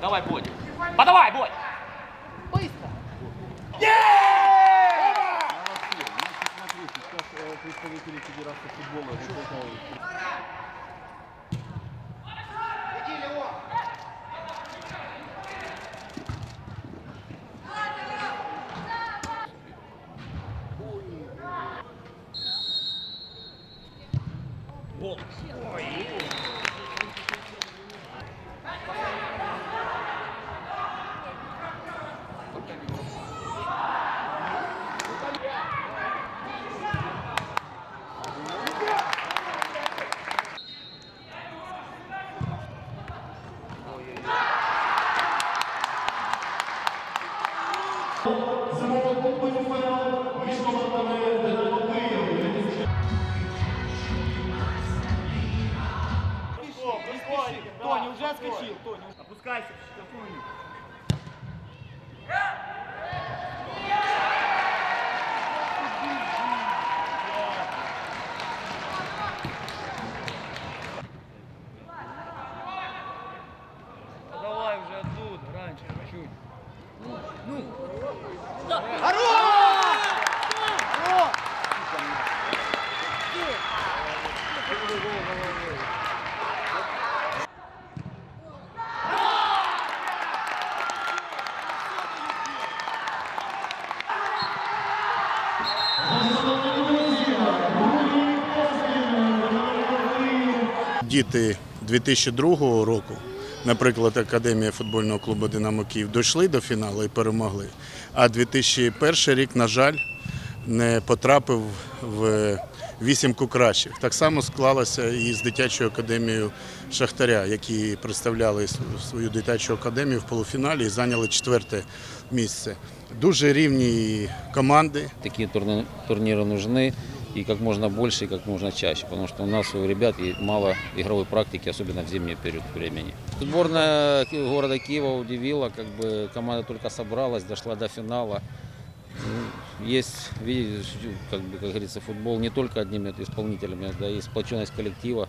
Давай, Бодя. Подавай, Бодя. Быстро. Ну, э, представители Федерации футбола. se Boy. Desenvolveu muito foi no final. Тони, уже отскочил. Тони. Опускайся. Давай уже оттуда, раньше чуть. Діти 2002 року, наприклад, Академія футбольного клубу Динамо Київ дійшли до фіналу і перемогли. А 2001 рік, на жаль, не потрапив в вісімку кращих. Так само склалося і з дитячою академією Шахтаря, які представляли свою дитячу академію в полуфіналі і зайняли четверте місце. Дуже рівні команди. Такие турни- турниры нужны и как можно больше, и как можно чаще, потому что у нас у ребят и мало игровой практики, особенно в зимний период времени. Сборная города Киева удивила, как бы команда только собралась, дошла до финала. Ну, Есть, видите, как, бы, как говорится, футбол не только одними исполнителями, да, есть сплоченность коллектива.